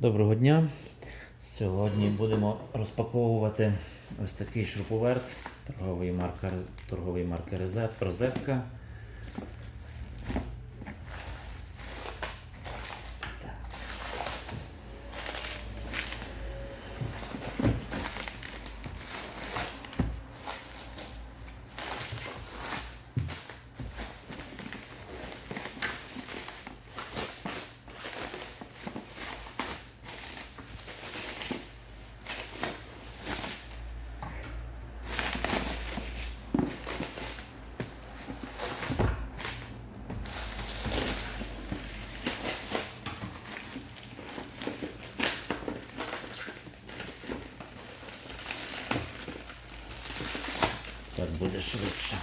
Доброго дня. Сьогодні будемо розпаковувати ось такий шуруповерт торгової марки, торгової марки Розетка. Так буде швидше.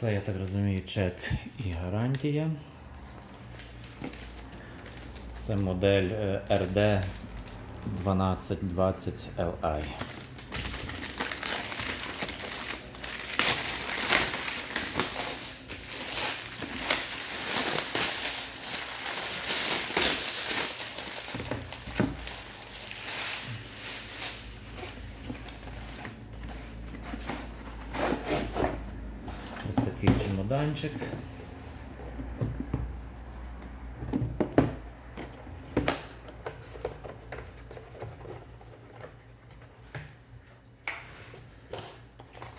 Це, я так розумію, чек і гарантія. Це модель RD 1220 Li. Ось такий чемоданчик.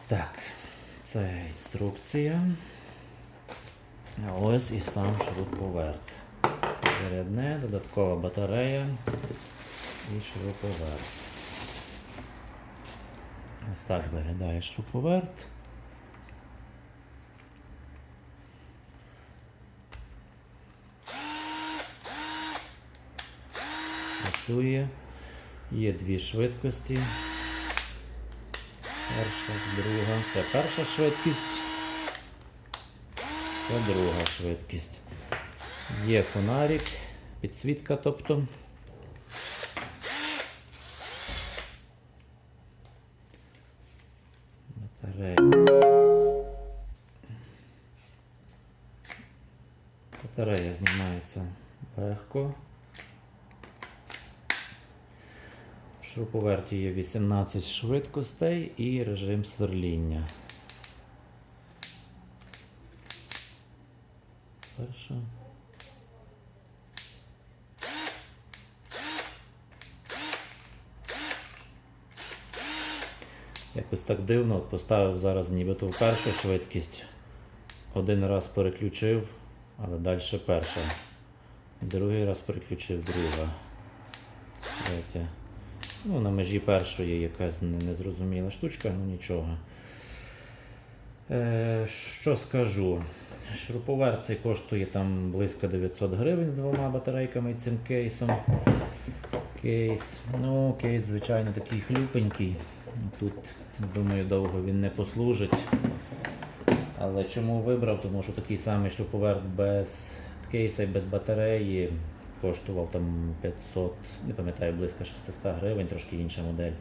Так, це інструкція. Ось і сам шуруповерт. Зарядне, додаткова батарея і шуруповерт. Ось так виглядає шуруповерт. Працює. Є дві швидкості. Перша, друга. Це перша швидкість. Це друга швидкість. Є фонарик, підсвітка, тобто. Батарея. Батарея знімається легко. В шуруповерті є 18 швидкостей і режим сверління. Перша. Якось так дивно, поставив зараз нібито в першу швидкість. Один раз переключив, але далі перша. Другий раз переключив друга. Третя. Ну, на межі першої якась незрозуміла штучка, ну нічого. Е, що скажу? Шуруповерт цей коштує там близько 900 гривень з двома батарейками і цим кейсом. Кейс. Ну, кейс, звичайно, такий хлюпенький. Тут, думаю, довго він не послужить. Але чому вибрав? Тому що такий самий шуруповерт без кейса і без батареї коштував там 500, не пам'ятаю, близько 600 гривень, трошки інша модель.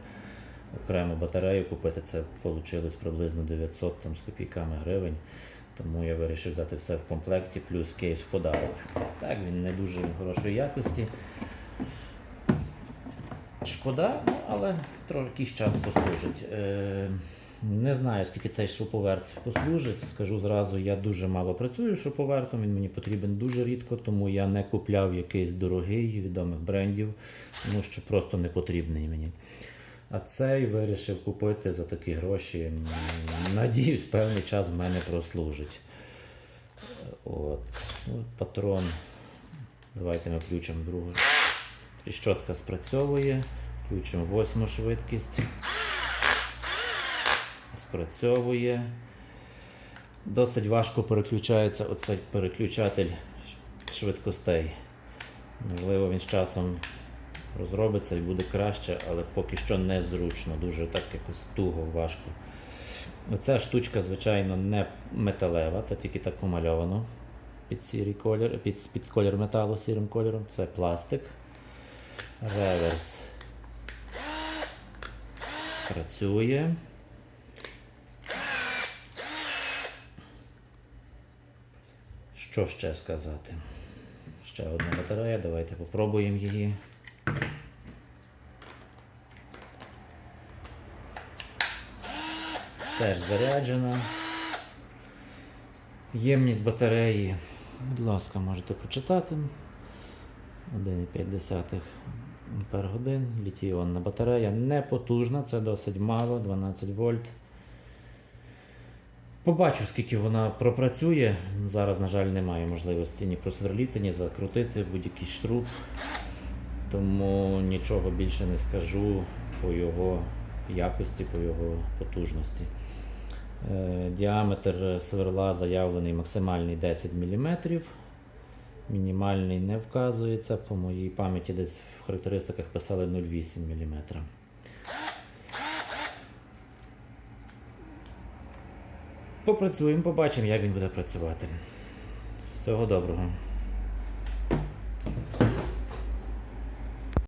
Окрему батарею купити це вийшло приблизно 900 там, з копійками гривень. Тому я вирішив взяти все в комплекті, плюс кейс в подарок. Так, він не дуже хорошої якості. Шкода, але трохи час послужить. Не знаю, скільки цей шуруповерт послужить. Скажу зразу, я дуже мало працюю з шуруповертом, він мені потрібен дуже рідко, тому я не купляв якийсь дорогий відомих брендів, тому що просто не потрібний мені. А цей вирішив купити за такі гроші. Надіюсь, певний час в мене прослужить. От. От патрон. Давайте ми включимо другу. Тріщотка спрацьовує. Включимо восьму швидкість. Спрацьовує. Досить важко переключається оцей переключатель швидкостей. Можливо, він з часом розробиться і буде краще, але поки що незручно, дуже так якось туго, важко. Оця штучка, звичайно, не металева, це тільки так помальовано під сірий колір, під, під колір металу сірим кольором. Це пластик. Реверс працює. Що ще сказати? Ще одна батарея, давайте попробуємо її. Теж заряджена. Ємність батареї, будь ласка, можете прочитати. 1,5 ампер годин. Літій-іонна батарея. Не потужна, це досить мало, 12 вольт. Побачу, скільки вона пропрацює. Зараз, на жаль, немає можливості ні просверліти, ні закрутити будь-який штруб. Тому нічого більше не скажу по його якості, по його потужності. Е, Діаметр сверла заявлений максимальний 10 мм. Мінімальний не вказується. По моїй пам'яті десь в характеристиках писали 0,8 мм. Попрацюємо, побачимо, як він буде працювати. Всього доброго.